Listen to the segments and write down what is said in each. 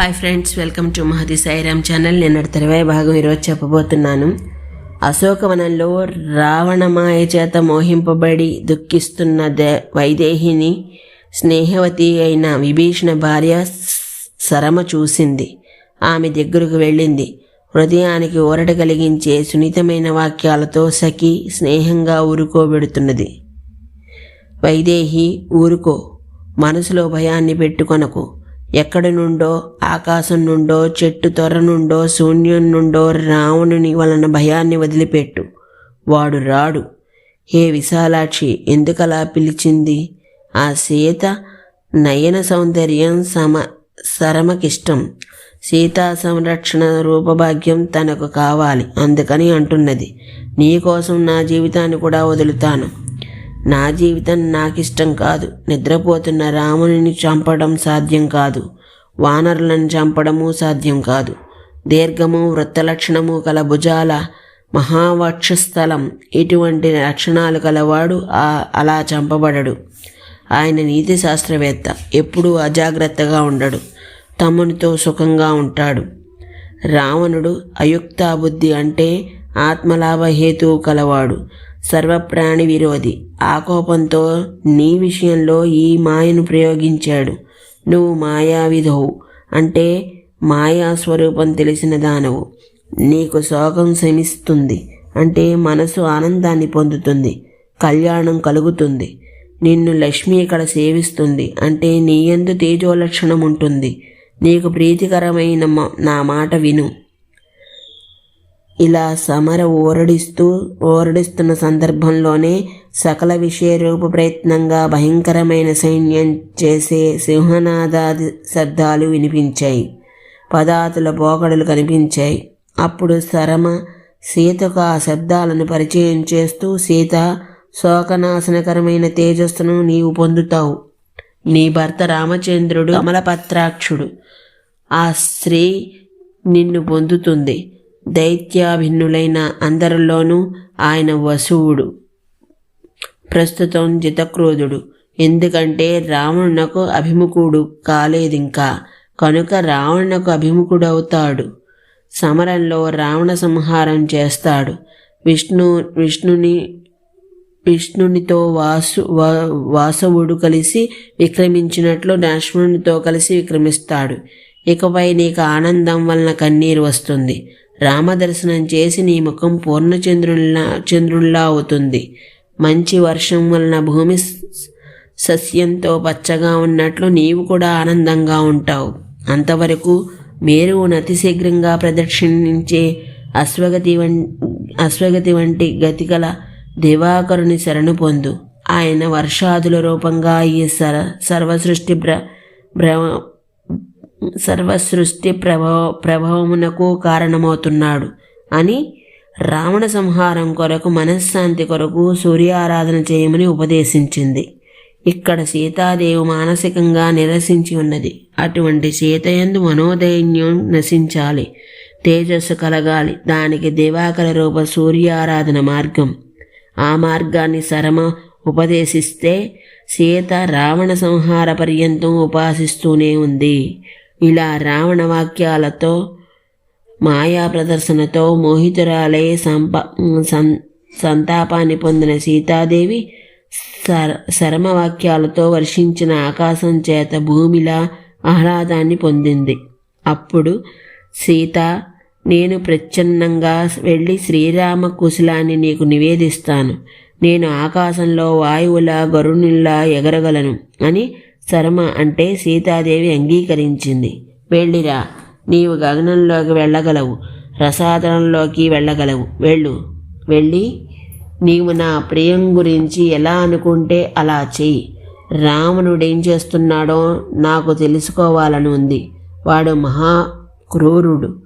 Hi friends welcome to Mahadi Sairam channel నిన్నటి తెరవై భాగం ఈరోజు చెప్పబోతున్నాను. అశోకవనంలో రావణమాయ చేత మోహింపబడి దుఃఖిస్తున్న దే వైదేహిని స్నేహవతి అయిన విభీషణ భార్య సరమ చూసింది. ఆమె దగ్గరకు వెళ్ళింది. హృదయానికి ఊరట కలిగించే సున్నితమైన వాక్యాలతో సఖి స్నేహంగా ఊరుకోబెడుతున్నది. వైదేహి ఊరుకో. మనసులో భయాన్ని పెట్టుకొనకు. ఎక్కడి నుండో ఆకాశం నుండో చెట్టు తొర నుండో శూన్యం నుండో రావణుని వలన భయాన్ని వదిలిపెట్టు. వాడు రాడు. హే విశాలాక్షి ఎందుకలా పిలిచింది? ఆ సీత నయన సౌందర్యం సమ సరమకిష్టం. సీతా సంరక్షణ రూపభాగ్యం తనకు కావాలి అందుకని అంటున్నది. నీకోసం నా జీవితాన్ని కూడా వదులుతాను. నా జీవితం నాకిష్టం కాదు. నిద్రపోతున్న రామునిని చంపడం సాధ్యం కాదు. వానరులను చంపడము సాధ్యం కాదు. దీర్ఘము వృత్తలక్షణము కల భుజాల మహావక్షస్థలం. ఇటువంటి లక్షణాలు కలవాడు ఆ అలా చంపబడడు. ఆయన నీతి శాస్త్రవేత్త. ఎప్పుడూ అజాగ్రత్తగా ఉండడు. తమునితో సుఖంగా ఉంటాడు. రావణుడు అయుక్తాబుద్ధి అంటే ఆత్మలాభ హేతువు కలవాడు సర్వప్రాణి విరోధి. ఆ కోపంతో నీ విషయంలో ఈ మాయను ప్రయోగించాడు. నువ్వు మాయావిధవు అంటే మాయా స్వరూపం తెలిసిన దానవు. నీకు శోకం శమిస్తుంది అంటే మనసు ఆనందాన్ని పొందుతుంది. కళ్యాణం కలుగుతుంది. నిన్ను లక్ష్మి ఇక్కడ సేవిస్తుంది అంటే నీ ఎందు తేజోలక్షణం ఉంటుంది. నీకు ప్రీతికరమైన నా మాట విను. ఇలా సమర ఓరడిస్తూ ఓరడిస్తున్న సందర్భంలోనే సకల విషయ రూప ప్రయత్నంగా భయంకరమైన సైన్యం చేసే సింహనాదాది శబ్దాలు వినిపించాయి. పదాతుల పోకడలు కనిపించాయి. అప్పుడు శరమ సీతకు ఆ శబ్దాలను పరిచయం చేస్తూ సీత శోకనాశనకరమైన తేజస్సును నీవు పొందుతావు. నీ భర్త రామచంద్రుడు కమలపత్రాక్షుడు. ఆ స్త్రీ నిన్ను పొందుతుంది. దైత్యాభిన్నులైన అందరిలోనూ ఆయన వసువుడు. ప్రస్తుతం జితక్రోధుడు. ఎందుకంటే రావణునకు అభిముఖుడు కాలేదింకా. కనుక రావణునకు అభిముఖుడవుతాడు. సమరంలో రావణ సంహారం చేస్తాడు. విష్ణు విష్ణుని విష్ణునితో వాసు వాసవుడు కలిసి విక్రమించినట్లు లక్ష్మణునితో కలిసి విక్రమిస్తాడు. ఇకపై నీకు ఆనందం వలన కన్నీరు వస్తుంది. రామదర్శనం చేసి నీ ముఖం పూర్ణచంద్రుల్లా చంద్రుల్లా అవుతుంది. మంచి వర్షం వలన భూమి సస్యంతో పచ్చగా ఉన్నట్లు నీవు కూడా ఆనందంగా ఉంటావు. అంతవరకు మీరు అతిశీఘ్రంగా ప్రదక్షిణించే అశ్వగతి వం అశ్వగతి వంటి గతికల దివాకరుని శరణు పొందు. ఆయన వర్షాదుల రూపంగా ఈ సర సర్వసృష్టి భ్ర సర్వ సర్వసృష్టి ప్రభావ ప్రభావమునకు కారణమవుతున్నాడు అని రావణ సంహారం కొరకు మనశ్శాంతి కొరకు సూర్యారాధన చేయమని ఉపదేశించింది. ఇక్కడ సీతాదేవి మానసికంగా నిరసించి ఉన్నది. అటువంటి సీతయందు మనోదైన్యం నశించాలి. తేజస్సు కలగాలి. దానికి దివాకర రూప సూర్యారాధన మార్గం. ఆ మార్గాన్ని శరమ ఉపదేశిస్తే సీత రావణ సంహార పర్యంతం ఉపాసిస్తూనే ఉంది. ఇలా రావణ వాక్యాలతో మాయా ప్రదర్శనతో మోహితురాలై సంప సంతాపాన్ని పొందిన సీతాదేవి సర శరమవాక్యాలతో వర్షించిన ఆకాశం చేత భూమిలా ఆహ్లాదాన్ని పొందింది. అప్పుడు సీత నేను ప్రచ్ఛన్నంగా వెళ్ళి శ్రీరామ కుశలాన్ని నీకు నివేదిస్తాను. నేను ఆకాశంలో వాయువులా గరుణుల్లా ఎగరగలను అని శర్మ అంటే సీతాదేవి అంగీకరించింది. వెళ్ళిరా. నీవు గగనంలోకి వెళ్ళగలవు. రసాదనంలోకి వెళ్ళగలవు. వెళ్ళు. వెళ్ళి నీవు నా ప్రియం గురించి ఎలా అనుకుంటే అలా చెయ్యి. రావణుడేం చేస్తున్నాడో నాకు తెలుసుకోవాలని ఉంది. వాడు మహా క్రూరుడు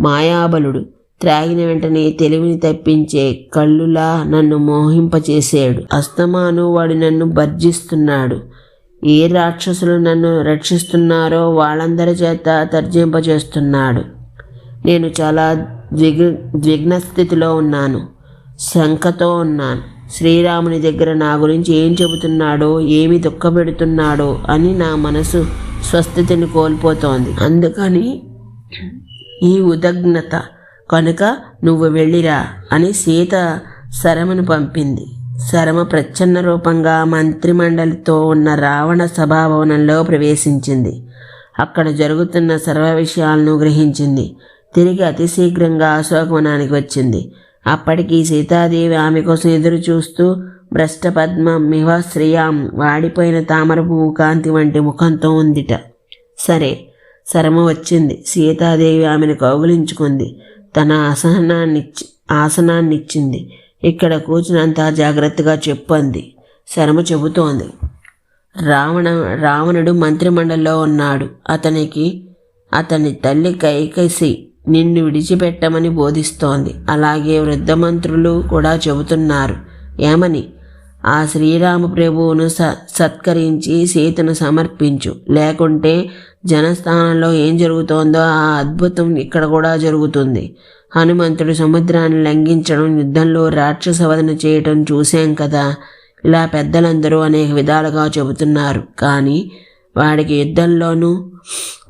మాయాబలుడు. త్రాగిన వెంటనే తెలివిని తప్పించే కళ్ళులా నన్ను మోహింపచేసాడు అస్తమాను వాడు నన్ను భర్జిస్తున్నాడు. ఏ రాక్షసులు నన్ను రక్షిస్తున్నారో వాళ్ళందరి చేత తర్జింపజేస్తున్నాడు. నేను చాలా ద్విగ్ ద్విగ్న స్థితిలో ఉన్నాను. శంకతో ఉన్నాను. శ్రీరాముని దగ్గర నా గురించి ఏం చెబుతున్నాడో ఏమి దుఃఖపెడుతున్నాడో అని నా మనసు స్వస్థితిని కోల్పోతోంది. అందుకని ఈ ఉదగ్నత కనుక నువ్వు వెళ్ళిరా అని సీత శరమను పంపింది. శరమ ప్రచ్ఛన్న రూపంగా మంత్రిమండలితో ఉన్న రావణ సభాభవనంలో ప్రవేశించింది. అక్కడ జరుగుతున్న సర్వ విషయాలను గ్రహించింది. తిరిగి అతి శీఘ్రంగా అశోకవనానికి వచ్చింది. అప్పటికి సీతాదేవి ఆమె కోసం ఎదురు చూస్తూ భ్రష్టపద్మ మివ శ్రియాం వాడిపోయిన తామర పువ్వు కాంతి వంటి ముఖంతో ఉందిట. సరే శరమ వచ్చింది. సీతాదేవి ఆమెను కౌగులించుకుంది. తన ఆసనాన్నిచ్చి ఆసనాన్నిచ్చింది. ఇక్కడ కూర్చున్నంత జాగ్రత్తగా చెప్పంది. శరమ చెబుతోంది. రావణ రావణుడు మంత్రిమండలిలో ఉన్నాడు. అతనికి అతని తల్లి కైకసి నిన్ను విడిచిపెట్టమని బోధిస్తోంది. అలాగే వృద్ధ మంత్రులు కూడా చెబుతున్నారు. ఏమని? ఆ శ్రీరామ ప్రభువును స సత్కరించి సీతను సమర్పించు. లేకుంటే జనస్థానంలో ఏం జరుగుతోందో ఆ అద్భుతం ఇక్కడ కూడా జరుగుతుంది. హనుమంతుడు సముద్రాన్ని లంఘించడం యుద్ధంలో రాక్షసవదన చేయటం చూశాం కదా. ఇలా పెద్దలందరూ అనేక విధాలుగా చెబుతున్నారు. కానీ వాడికి యుద్ధంలోనూ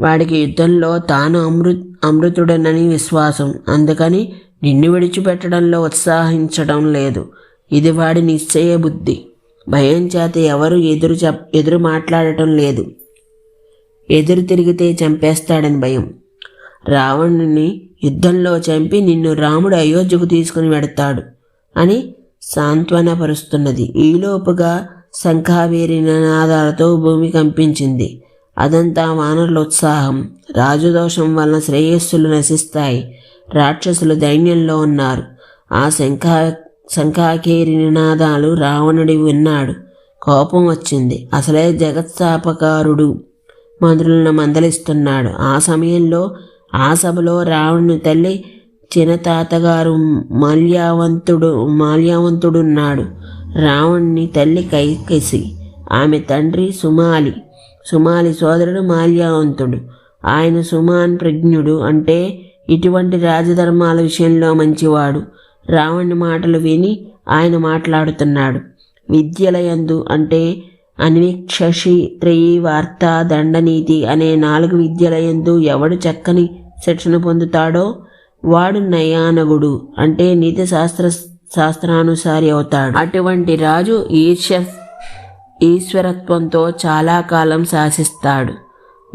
వాడికి యుద్ధంలో తాను అమృ అమృతుడనని విశ్వాసం. అందుకని నిన్ను విడిచిపెట్టడంలో ఉత్సాహించడం లేదు. ఇది వాడి నిశ్చయ బుద్ధి. భయం చేత ఎవరు ఎదురు చెప్ ఎదురు మాట్లాడటం లేదు. ఎదురు తిరిగితే చంపేస్తాడని భయం. రావణుని యుద్ధంలో చంపి నిన్ను రాముడు అయోధ్యకు తీసుకుని వెడతాడు అని సాంత్వనపరుస్తున్నది ఈలోపుగా శంఖావేరి నినాదాలతో భూమి కంపించింది. అదంతా వానరుల ఉత్సాహం. రాజదోషం వలన శ్రేయస్సులు నశిస్తాయి. రాక్షసులు దైన్యంలో ఉన్నారు. ఆ శంఖా శంఖాకేరి నినాదాలు రావణుడి విన్నాడు. కోపం వచ్చింది. అసలే జగత్సాపకారుడు మంత్రులను మందలిస్తున్నాడు. ఆ సమయంలో ఆ సభలో రావణుని తల్లి చినతాతగారు మాల్యావంతుడు మాల్యావంతుడున్నాడు. రావణ్ణి తల్లి కైకసి ఆమె తండ్రి సుమాలి. సుమాలి సోదరుడు మాల్యావంతుడు. ఆయన సుమాన్ ప్రజ్ఞుడు అంటే ఇటువంటి రాజధర్మాల విషయంలో మంచివాడు. రావణుని మాటలు విని ఆయన మాట్లాడుతున్నాడు. విద్యలయందు అంటే అన్వీక్షషి త్రయీ వార్త దండనీతి అనే నాలుగు విద్యలయందు ఎవడు చక్కని శిక్షణ పొందుతాడో? వాడు నయానగుడు అంటే నీతి శాస్త్ర శాస్త్రానుసారి అవుతాడు. అటువంటి రాజు ఈర్ష్య ఈశ్వరత్వంతో చాలా కాలం శాసిస్తాడు.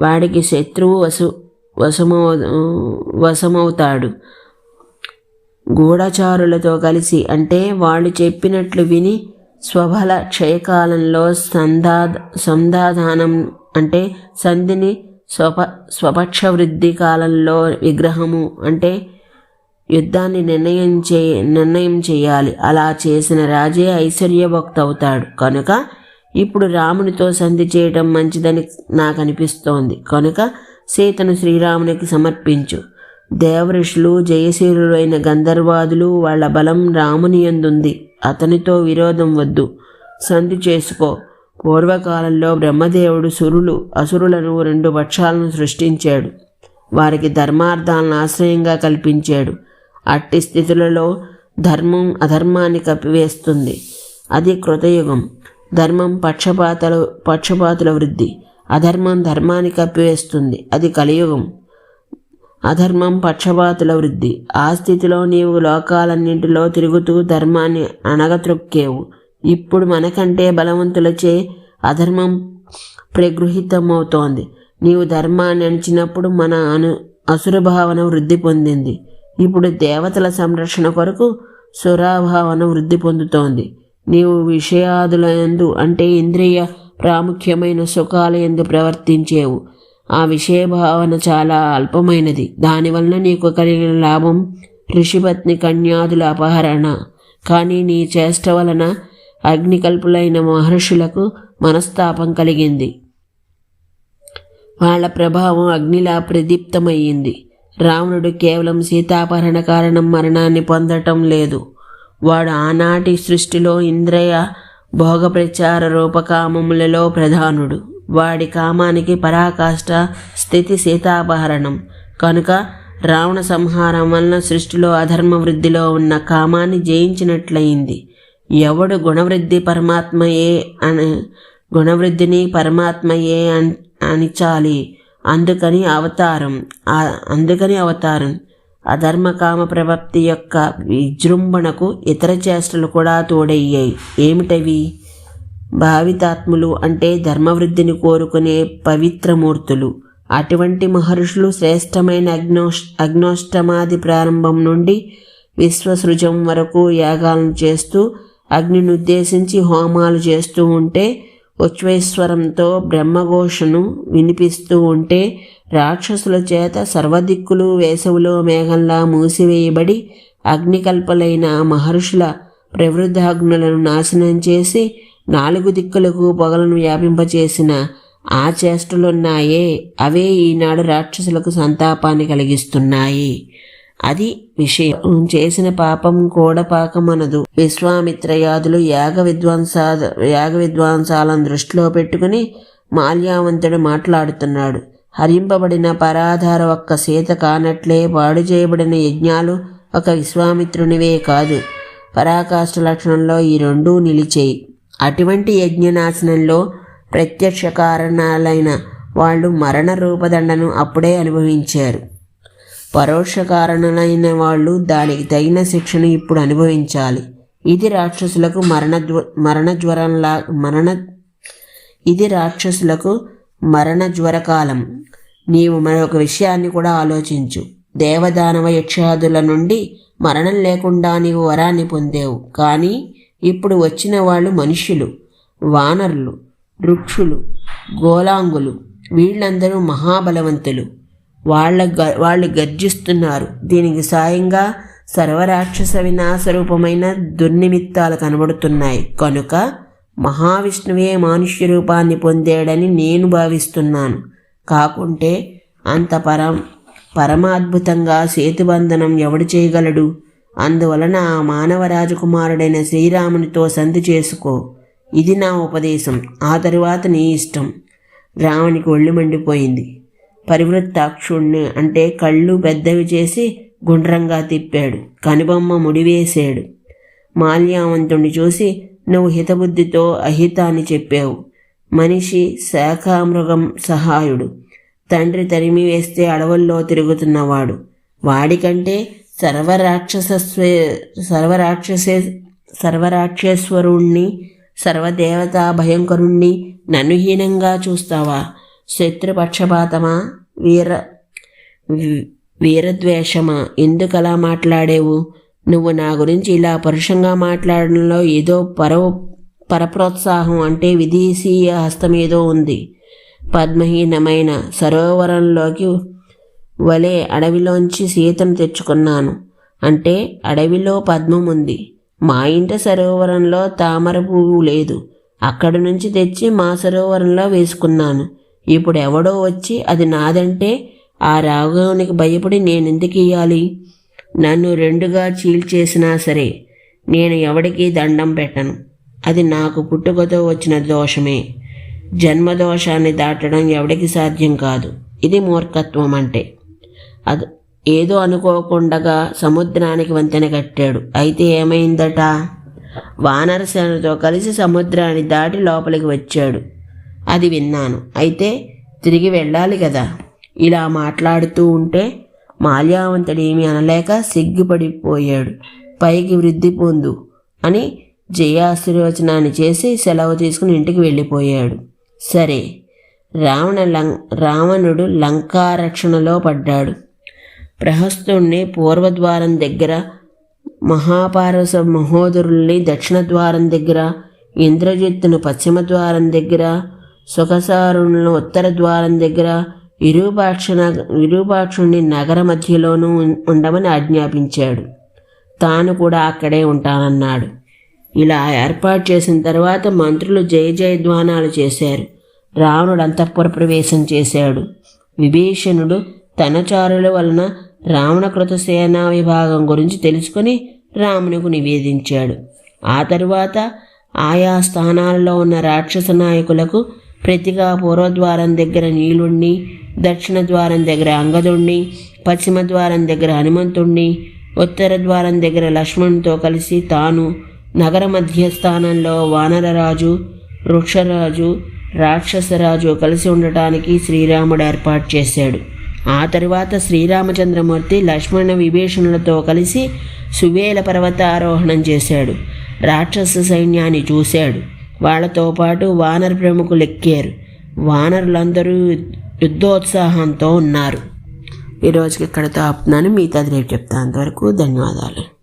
వాడికి శత్రువు వసు వశమవు వశమవుతాడు. గూఢచారులతో కలిసి అంటే వాళ్ళు చెప్పినట్లు విని స్వబల క్షయకాలంలో సందా సంధాదానం అంటే సంధిని స్వప స్వపక్ష వృద్ధి కాలంలో విగ్రహము అంటే యుద్ధాన్ని నిర్ణయం చే నిర్ణయం చేయాలి. అలా చేసిన రాజే ఐశ్వర్యభక్త అవుతాడు కనుక ఇప్పుడు రామునితో సంధి చేయటం మంచిదని నాకు అనిపిస్తోంది కనుక సీతను శ్రీరామునికి సమర్పించు. దేవఋషులు జయశీలులైన గంధర్వాదులు వాళ్ళ బలం రాముని ఎందుంది అతనితో విరోధం వద్దు. సంధి చేసుకో. పూర్వకాలంలో బ్రహ్మదేవుడు సురులు అసురులను రెండు పక్షాలను సృష్టించాడు. వారికి ధర్మార్థాలను ఆశ్రయంగా కల్పించాడు. అట్టి స్థితులలో ధర్మం అధర్మాన్ని కప్పివేస్తుంది. అది కృతయుగం. ధర్మం పక్షపాతల పక్షపాతుల వృద్ధి. అధర్మం ధర్మాన్ని కప్పివేస్తుంది. అది కలియుగం. అధర్మం పక్షపాతుల వృద్ధి. ఆ స్థితిలో నీవు లోకాలన్నింటిలో తిరుగుతూ ధర్మాన్ని అణగత్రొక్కేవు ఇప్పుడు మనకంటే బలవంతులచే అధర్మం ప్రగృహితమవుతోంది. నీవు ధర్మాన్ని అణిచినప్పుడు మన అను అసురభావన వృద్ధి పొందింది. ఇప్పుడు దేవతల సంరక్షణ కొరకు సురాభావన వృద్ధి పొందుతోంది. నీవు విషయాదుల ఎందు అంటే ఇంద్రియ ప్రాముఖ్యమైన సుఖాల ఎందు ప్రవర్తించేవు. ఆ విషయ భావన చాలా అల్పమైనది. దానివలన నీకు కలిగిన లాభం ఋషిపత్ని కన్యాదుల అపహరణ. కానీ నీ చేష్ట వలన అగ్నికల్పులైన మహర్షులకు మనస్తాపం కలిగింది. వాళ్ళ ప్రభావం అగ్నిలా ప్రదీప్తమయ్యింది. రావణుడు కేవలం సీతాపహరణ కారణం మరణాన్ని పొందటం లేదు. వాడు ఆనాటి సృష్టిలో ఇంద్రియ భోగప్రచార రూపకామములలో ప్రధానుడు. వాడి కామానికి పరాకాష్ట స్థితి సీతాపహరణం. కనుక రావణ సంహారం వలన సృష్టిలో అధర్మ వృద్ధిలో ఉన్న కామాన్ని జయించినట్లయింది. ఎవడు గుణవృద్ధి పరమాత్మయే అని గుణవృద్ధిని పరమాత్మయే అని అనిచాలి. అందుకని అవతారం అందుకని అవతారం. అధర్మకామ ప్రవృత్తి యొక్క విజృంభణకు ఇతర చేష్టలు కూడా తోడయ్యాయి. ఏమిటవి? భావితాత్ములు అంటే ధర్మవృద్ధిని కోరుకునే పవిత్రమూర్తులు. అటువంటి మహర్షులు శ్రేష్టమైన అగ్నోష్ అగ్నోష్టమాది ప్రారంభం నుండి విశ్వసృజం వరకు యాగాలను చేస్తూ అగ్నిని ఉద్దేశించి హోమాలు చేస్తూ ఉంటే ఉచ్ఛ్వేశ్వరంతో బ్రహ్మఘోషను వినిపిస్తూ ఉంటే రాక్షసుల చేత సర్వదిక్కులు వేసవిలో మేఘంలా మూసివేయబడి అగ్నికల్పలైన మహర్షుల ప్రవృద్ధాగ్నులను నాశనం చేసి నాలుగు దిక్కులకు పొగలను వ్యాపింపచేసిన ఆ చేష్టలున్నాయే అవే ఈనాడు రాక్షసులకు సంతాపాన్ని కలిగిస్తున్నాయి. అది విషయం. చేసిన పాపం కూడా పాకమనదు విశ్వామిత్రయాదులు యాగ విద్వాంస యాగ విద్వాంసాలను దృష్టిలో పెట్టుకుని మాల్యావంతుడు మాట్లాడుతున్నాడు. హరింపబడిన పరాధార ఒక్క సీత కానట్లే పాడు చేయబడిన యజ్ఞాలు ఒక విశ్వామిత్రునివే కాదు. పరాకాష్ఠ లక్షణంలో ఈ రెండూ నిలిచేయి. అటువంటి యజ్ఞనాశనంలో ప్రత్యక్ష కారణాలైన వాళ్ళు మరణ రూపదండను అప్పుడే అనుభవించారు. పరోక్ష కారణులైన వాళ్ళు దానికి తగిన శిక్షను ఇప్పుడు అనుభవించాలి. ఇది రాక్షసులకు మరణ మరణ జ్వరంలా మరణ ఇది రాక్షసులకు మరణ జ్వరకాలం నీవు మరొక విషయాన్ని కూడా ఆలోచించు. దేవదానవ యక్షాదుల నుండి మరణం లేకుండా నీవు వరాన్ని పొందేవు. కానీ ఇప్పుడు వచ్చిన వాళ్ళు మనుష్యులు వానరులు వృక్షులు గోలాంగులు వీళ్ళందరూ మహాబలవంతులు. వాళ్ళ గ- వాళ్ళు గర్జిస్తున్నారు. దీనికి సాయంగా సర్వరాక్షస వినాశరూపమైన దుర్నిమిత్తాలు కనబడుతున్నాయి. కనుక మహావిష్ణువే మానుష్య రూపాన్ని పొందాడని నేను భావిస్తున్నాను. కాకుంటే అంత పరం పరమాద్భుతంగా సేతుబంధనం ఎవడు చేయగలడు? అందువలన ఆ మానవ రాజకుమారుడైన శ్రీరామునితో సంధి చేసుకో. ఇది నా ఉపదేశం. ఆ తరువాత నీ ఇష్టం. రావణికి ఒళ్ళు మండిపోయింది. పరివృత్తాక్షుణ్ణి అంటే కళ్ళు పెద్దవి చేసి గుండ్రంగా తిప్పాడు. కనుబొమ్మ ముడివేశాడు. మాల్యావంతుణ్ణి చూసి నువ్వు హితబుద్ధితో అహితాన్ని చెప్పావు. మనిషి శాఖామృగం సహాయుడు. తండ్రి తరిమి వేస్తే అడవుల్లో తిరుగుతున్నవాడు. వాడికంటే సర్వరాక్షసస్వే సర్వరాక్షసే సర్వరాక్షేశ్వరుణ్ణి సర్వదేవతా భయంకరుణ్ణి నన్ను హీనంగా చూస్తావా? శత్రుపక్షపాతమా? వీర వీరద్వేషమా? ఎందుకలా మాట్లాడేవు? నువ్వు నా గురించి ఇలా పరుషంగా మాట్లాడడంలో ఏదో పరవ పరప్రోత్సాహం అంటే విదేశీయ హస్తం ఏదో ఉంది. పద్మహీనమైన సరోవరంలోకి వలె అడవిలోంచి సీతను తెచ్చుకున్నాను. అంటే అడవిలో పద్మం ఉంది. మా ఇంటి సరోవరంలో తామర పువ్వు లేదు. అక్కడి నుంచి తెచ్చి మా సరోవరంలో వేసుకున్నాను. ఇప్పుడు ఎవడో వచ్చి అది నాదంటే ఆ రాగానికి భయపడి నేను ఎందుకు ఇయ్యాలి? నన్ను రెండుగా చీల్చేసినా సరే నేను ఎవడికి దండం పెట్టను. అది నాకు పుట్టుకతో వచ్చిన దోషమే. జన్మదోషాన్ని దాటడం ఎవడికి సాధ్యం కాదు. ఇది మూర్ఖత్వం అంటే అది ఏదో అనుకోకుండగా సముద్రానికి వంతెన కట్టాడు. అయితే ఏమైందట? వానరసేనతో కలిసి సముద్రాన్ని దాటి లోపలికి వచ్చాడు. అది విన్నాను. అయితే తిరిగి వెళ్ళాలి కదా ఇలా మాట్లాడుతూ ఉంటే మాల్యావంతుడు అనలేక సిగ్గుపడిపోయాడు. పైకి వృద్ధి పొందు అని జయాశీర్వచనాన్ని చేసి సెలవు తీసుకుని ఇంటికి వెళ్ళిపోయాడు. సరే రావణ లం రావణుడు లంకారక్షణలో పడ్డాడు. ప్రహస్తుణ్ణి పూర్వద్వారం దగ్గర మహాపారస మహోదరుల్ని దక్షిణ ద్వారం దగ్గర ఇంద్రజిత్తును పశ్చిమ ద్వారం దగ్గర సుఖసారులను ఉత్తర ద్వారం దగ్గర విరూపాక్ష విరూపాక్షుణ్ణి నగర మధ్యలోనూ ఉం- ఉండమని ఆజ్ఞాపించాడు. తాను కూడా అక్కడే ఉంటానన్నాడు. ఇలా ఏర్పాటు చేసిన తర్వాత మంత్రులు జయ జయధ్వానాలు చేశారు. రావణుడు అంతఃపుర ప్రవేశం చేశాడు. విభీషణుడు తనచారుల వలన రావణకృత సేనా విభాగం గురించి తెలుసుకొని రామునికి నివేదించాడు. ఆ తరువాత ఆయా స్థానాల్లో ఉన్న రాక్షస నాయకులకు ప్రతిగా పూర్వద్వారం దగ్గర నీలుణ్ణి దక్షిణ ద్వారం దగ్గర అంగదుణ్ణి పశ్చిమ ద్వారం దగ్గర హనుమంతుణ్ణి ఉత్తర ద్వారం దగ్గర లక్ష్మణ్తో కలిసి తాను నగర మధ్యస్థానంలో వానరరాజు వృక్షరాజు రాక్షసరాజు కలిసి ఉండటానికి శ్రీరాముడు ఏర్పాటు చేశాడు. ఆ తరువాత శ్రీరామచంద్రమూర్తి లక్ష్మణ విభీషణులతో కలిసి సువేల పర్వతారోహణం చేశాడు. రాక్షస సైన్యాన్ని చూశాడు. వాళ్ళతో పాటు వానర ప్రముఖులు ఎక్కారు. వానరులందరూ యుద్ధోత్సాహంతో ఉన్నారు. ఈరోజుకి ఇక్కడితో ఆపుతున్నాను మిగతాది రేపు చెప్తాను అంతవరకు ధన్యవాదాలు.